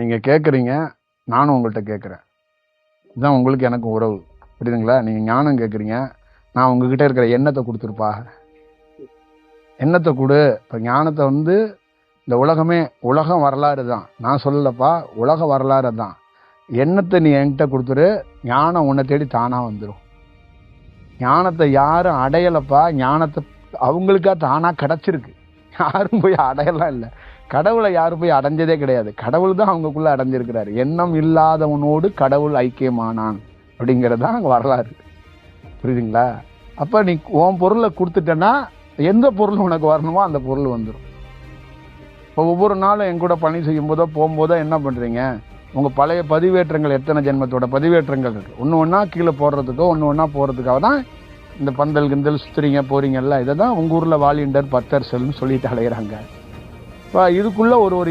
நீங்கள் கேட்குறீங்க நானும் உங்கள்கிட்ட கேட்குறேன் இதுதான் உங்களுக்கு எனக்கு உறவு. புரியுதுங்களா? நீங்கள் ஞானம் கேட்குறீங்க நான் உங்ககிட்ட இருக்கிற எண்ணத்தை கொடுத்துருப்பா. எண்ணத்தை கொடு. இப்போ ஞானத்தை வந்து இந்த உலகமே உலகம் வரலாறு தான். நான் சொல்லலப்பா உலக வரலாறு தான். எண்ணத்தை நீ என்கிட்ட கொடுத்துரு ஞானம் உன்னை தேடி தானாக வந்துடும் ஞானத்தை யாரும் அடையலப்பா. ஞானத்தை அவங்களுக்காக தானாக கிடச்சிருக்கு. யாரும் போய் அடையலாம் இல்லை. கடவுளை யாரும் போய் அடைஞ்சதே கிடையாது. கடவுள் தான் அவங்கக்குள்ளே அடைஞ்சிருக்கிறாரு. எண்ணம் இல்லாதவனோடு கடவுள் ஐக்கியமானான் அப்படிங்கிறது தான் அங்கே வரலாறு. புரியுதுங்களா? அப்போ நீ உன் பொருளை கொடுத்துட்டேன்னா எந்த பொருள் உனக்கு வரணுமோ அந்த பொருள் வந்துடும் இப்போ ஒவ்வொரு நாளும் என் கூட பணி செய்யும்போதோ போகும்போதோ என்ன பண்ணுறீங்க உங்கள் பழைய பதிவேற்றங்கள் எத்தனை ஜென்மத்தோட பதிவேற்றங்கள் இருக்குது ஒன்று ஒன்றா கீழே போடுறதுக்கோ ஒன்று ஒன்றா போகிறதுக்காக தான் இந்த பந்தல் கிந்தல் சுற்றுறீங்க போகிறீங்கல்ல இதை தான் உங்கள் ஊரில் வாலிண்டர் பத்தர் செல்னு சொல்லிட்டு அலையிறாங்க. இதுக்குள்ளே ஒரு ஒரு